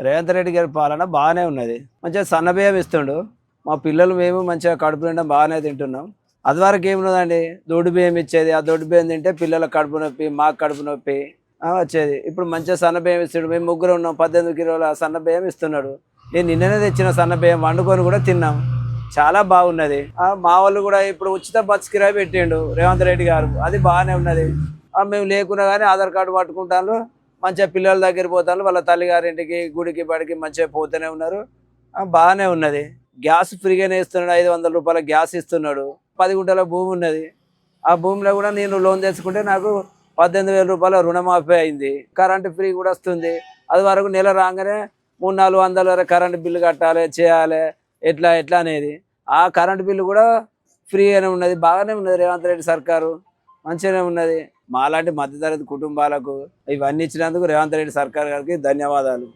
రేవంత్ రెడ్డి గారి పాలన బాగానే ఉన్నది. మంచిగా సన్నబియ్యం ఇస్తుండు. మా పిల్లలు మేము మంచిగా కడుపు నిండా బాగానే తింటున్నాం. అది వరకు ఏమున్నదండి? దొడ్డు బియ్యం ఇచ్చేది. ఆ దొడ్డు బియ్యం తింటే పిల్లల కడుపు నొప్పి మాకు కడుపు నొప్పి వచ్చేది. ఇప్పుడు మంచిగా సన్న బియ్యం ఇస్తాడు. మేము ముగ్గురు ఉన్నాం. పద్దెనిమిది కిలోల సన్న బియ్యం ఇస్తున్నాడు. నేను నిన్ననే తెచ్చిన సన్న బియ్యం వండుకొని కూడా తిన్నాం. చాలా బాగున్నది. మా వాళ్ళు కూడా ఇప్పుడు ఉచిత బస్ కిరాయి పెట్టిండు రేవంత్ రెడ్డి గారు. అది బాగానే ఉన్నది. మేము లేకున్నా కానీ ఆధార్ కార్డు పట్టుకుంటాను మంచిగా పిల్లల దగ్గర పోతాను వాళ్ళ తల్లిగారింటికి గుడికి బడికి మంచిగా పోతూనే ఉన్నారు. బాగానే ఉన్నది. గ్యాస్ ఫ్రీగానే ఇస్తున్నాడు ఐదు వందల రూపాయల గ్యాస్ ఇస్తున్నాడు. పది గుంటల భూమి ఉన్నది. ఆ భూమిలో కూడా నేను లోన్ తెచ్చుకుంటే నాకు పద్దెనిమిది వేల రూపాయల రుణమాఫీ అయింది. కరెంటు ఫ్రీ కూడా వస్తుంది. అది వరకు నెల రాగానే మూడు నాలుగు వందల వరకు కరెంటు బిల్లు కట్టాలి చేయాలి ఎట్లా ఎట్లా అనేది. ఆ కరెంటు బిల్లు కూడా ఫ్రీగానే ఉన్నది బాగానే ఉన్నది రేవంత్ రెడ్డి సర్కారు. మంచిగానే ఉన్నది. మాలాంటి మధ్యతరగతి కుటుంబాలకు ఇవన్నీ ఇచ్చినందుకు రేవంత్ రెడ్డి సర్కార్ గారికి ధన్యవాదాలు.